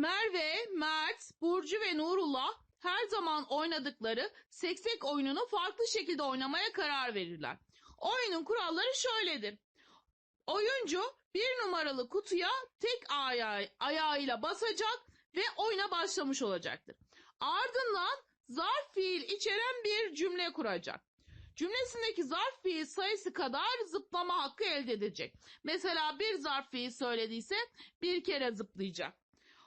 Merve, Mert, Burcu ve Nurullah her zaman oynadıkları seksek oyununu farklı şekilde oynamaya karar verirler. Oyunun kuralları şöyledir. Oyuncu bir numaralı kutuya tek ayağı, ayağıyla basacak ve oyuna başlamış olacaktır. Ardından zarf fiil içeren bir cümle kuracak. Cümlesindeki zarf fiil sayısı kadar zıplama hakkı elde edecek. Mesela bir zarf fiil söylediyse bir kere zıplayacak.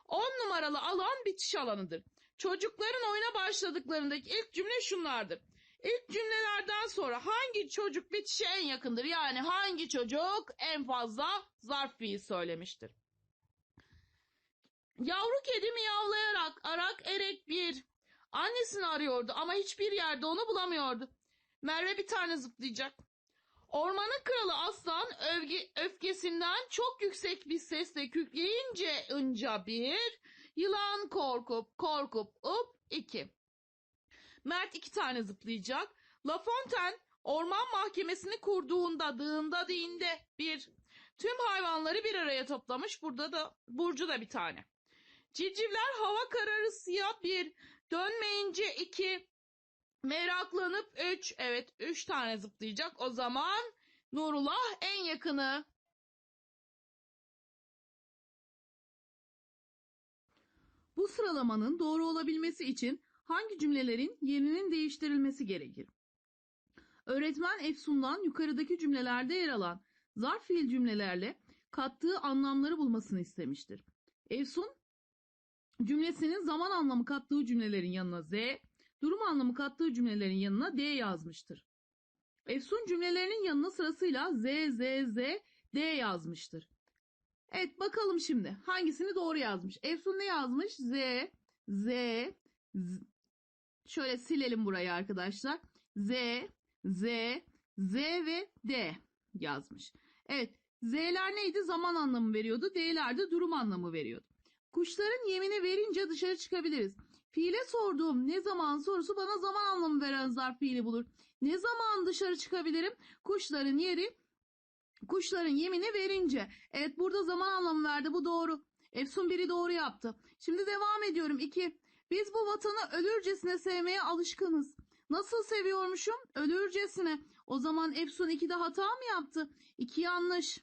10 numaralı alan bitiş alanıdır. Çocukların oyuna başladıklarındaki ilk cümle şunlardır. İlk cümlelerden sonra hangi çocuk bitişe en yakındır? Yani hangi çocuk en fazla zarf fiil söylemiştir? Yavru kedi miyavlayarak arak erek bir annesini arıyordu ama hiçbir yerde onu bulamıyordu. Merve bir tane zıplayacak. Ormanın kralı aslan övge, öfkesinden çok yüksek bir sesle kükreyince önce bir, yılan korkup korkup up iki. Mert iki tane zıplayacak. La Fontaine orman mahkemesini kurduğunda dığında dinde bir. Tüm hayvanları bir araya toplamış. Burada da Burcu da bir tane. Civcivler hava kararısıya bir. Dönmeyince iki. Meraklanıp üç. Evet üç tane zıplayacak. O zaman Nurullah en yakını. Bu sıralamanın doğru olabilmesi için hangi cümlelerin yerinin değiştirilmesi gerekir? Öğretmen Efsun'dan yukarıdaki cümlelerde yer alan zarf fiil cümlelerle kattığı anlamları bulmasını istemiştir. Efsun cümlesinin zaman anlamı kattığı cümlelerin yanına Z, durum anlamı kattığı cümlelerin yanına D yazmıştır. Efsun cümlelerinin yanına sırasıyla Z, Z, Z, D yazmıştır. Evet bakalım şimdi hangisini doğru yazmış. Efsun ne yazmış? Z, Z, Z. Şöyle silelim burayı arkadaşlar. Z, Z, Z ve D yazmış. Evet Z'ler neydi? Zaman anlamı veriyordu. D'ler de durum anlamı veriyordu. Kuşların yemini verince dışarı çıkabiliriz. Fiile sorduğum ne zaman sorusu bana zaman anlamı veren zarf fiili bulur. Ne zaman dışarı çıkabilirim? Kuşların yeri kuşların yemini verince. Evet burada zaman anlamı verdi bu doğru. Efsun biri doğru yaptı. Şimdi devam ediyorum. 2. Biz bu vatanı ölürcesine sevmeye alışkınız. Nasıl seviyormuşum? Ölürcesine. O zaman Efsun 2'de hata mı yaptı? 2 yanlış.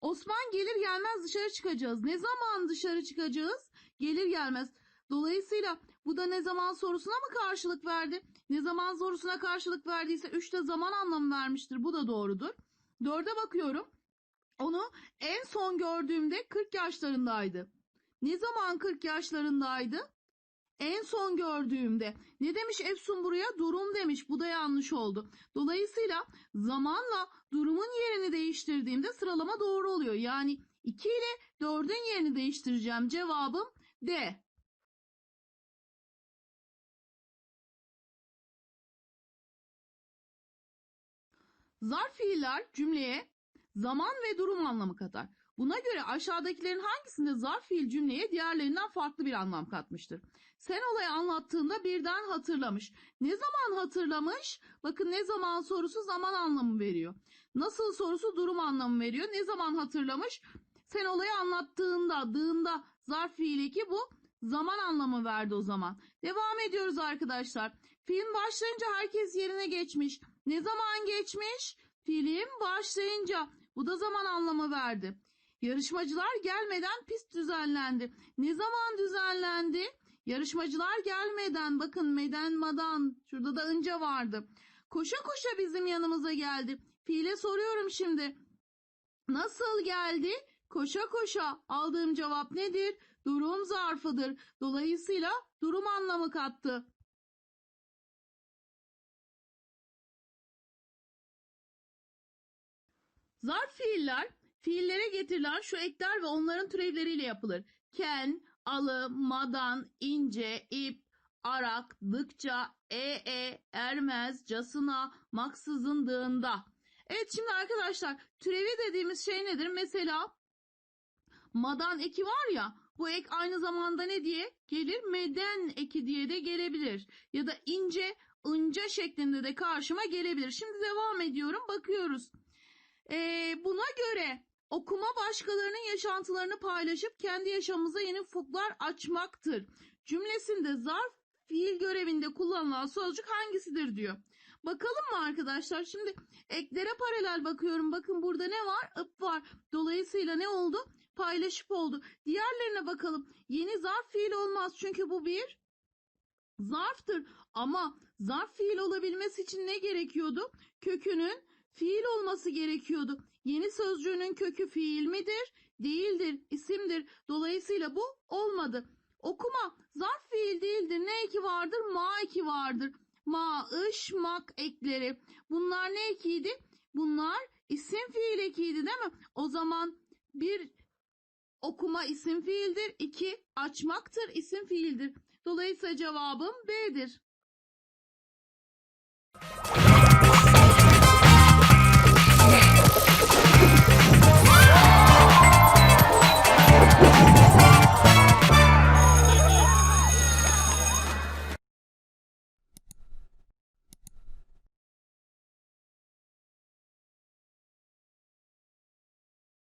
Osman gelir gelmez dışarı çıkacağız. Ne zaman dışarı çıkacağız? Gelir gelmez. Dolayısıyla bu da ne zaman sorusuna mı karşılık verdi? Ne zaman sorusuna karşılık verdiyse 3'te zaman anlamı vermiştir. Bu da doğrudur. 4'e bakıyorum. Onu en son gördüğümde 40 yaşlarındaydı. Ne zaman 40 yaşlarındaydı? En son gördüğümde. Ne demiş Efsun buraya? Durum demiş. Bu da yanlış oldu. Dolayısıyla zamanla durumun yerini değiştirdiğimde sıralama doğru oluyor. Yani 2 ile 4'ün yerini değiştireceğim. Cevabım D. Zarf fiiller cümleye zaman ve durum anlamı katar. Buna göre aşağıdakilerin hangisinde zarf fiil cümleye diğerlerinden farklı bir anlam katmıştır? Sen olayı anlattığında birden hatırlamış. Ne zaman hatırlamış? Bakın ne zaman sorusu zaman anlamı veriyor. Nasıl sorusu durum anlamı veriyor. Ne zaman hatırlamış? Sen olayı anlattığında, dığında zarf fiili ki bu zaman anlamı verdi o zaman. Devam ediyoruz arkadaşlar. Film başlayınca herkes yerine geçmiş. Ne zaman geçmiş? Film başlayınca. Bu da zaman anlamı verdi. Yarışmacılar gelmeden pist düzenlendi. Ne zaman düzenlendi? Yarışmacılar gelmeden bakın meden madan şurada da önce vardı. Koşa koşa bizim yanımıza geldi. Fiile soruyorum şimdi. Nasıl geldi? Koşa koşa aldığım cevap nedir? Durum zarfıdır. Dolayısıyla durum anlamı kattı. Zarf fiiller fiillere getirilen şu ekler ve onların türevleriyle yapılır. Ken, alı, madan, ince, ip, arak, dıkça, e, e, ermez, casına, maksızın dığında. Evet şimdi arkadaşlar türevi dediğimiz şey nedir? Mesela madan eki var ya bu ek aynı zamanda ne diye gelir? Meden eki diye de gelebilir. Ya da ince, ınca şeklinde de karşıma gelebilir. Şimdi devam ediyorum bakıyoruz. Ee, buna göre Okuma başkalarının yaşantılarını paylaşıp kendi yaşamımıza yeni ufuklar açmaktır. Cümlesinde zarf fiil görevinde kullanılan sözcük hangisidir diyor. Bakalım mı arkadaşlar? Şimdi eklere paralel bakıyorum. Bakın burada ne var? Ip var. Dolayısıyla ne oldu? Paylaşıp oldu. Diğerlerine bakalım. Yeni zarf fiil olmaz çünkü bu bir zarftır. Ama zarf fiil olabilmesi için ne gerekiyordu? Kökünün fiil olması gerekiyordu. Yeni sözcüğünün kökü fiil midir? Değildir, isimdir. Dolayısıyla bu olmadı. Okuma zarf fiil değildir. Ne eki vardır? Ma eki vardır. Ma, ış, mak ekleri. Bunlar ne ekiydi? Bunlar isim fiil ekiydi değil mi? O zaman bir okuma isim fiildir. iki açmaktır isim fiildir. Dolayısıyla cevabım B'dir. Thank you.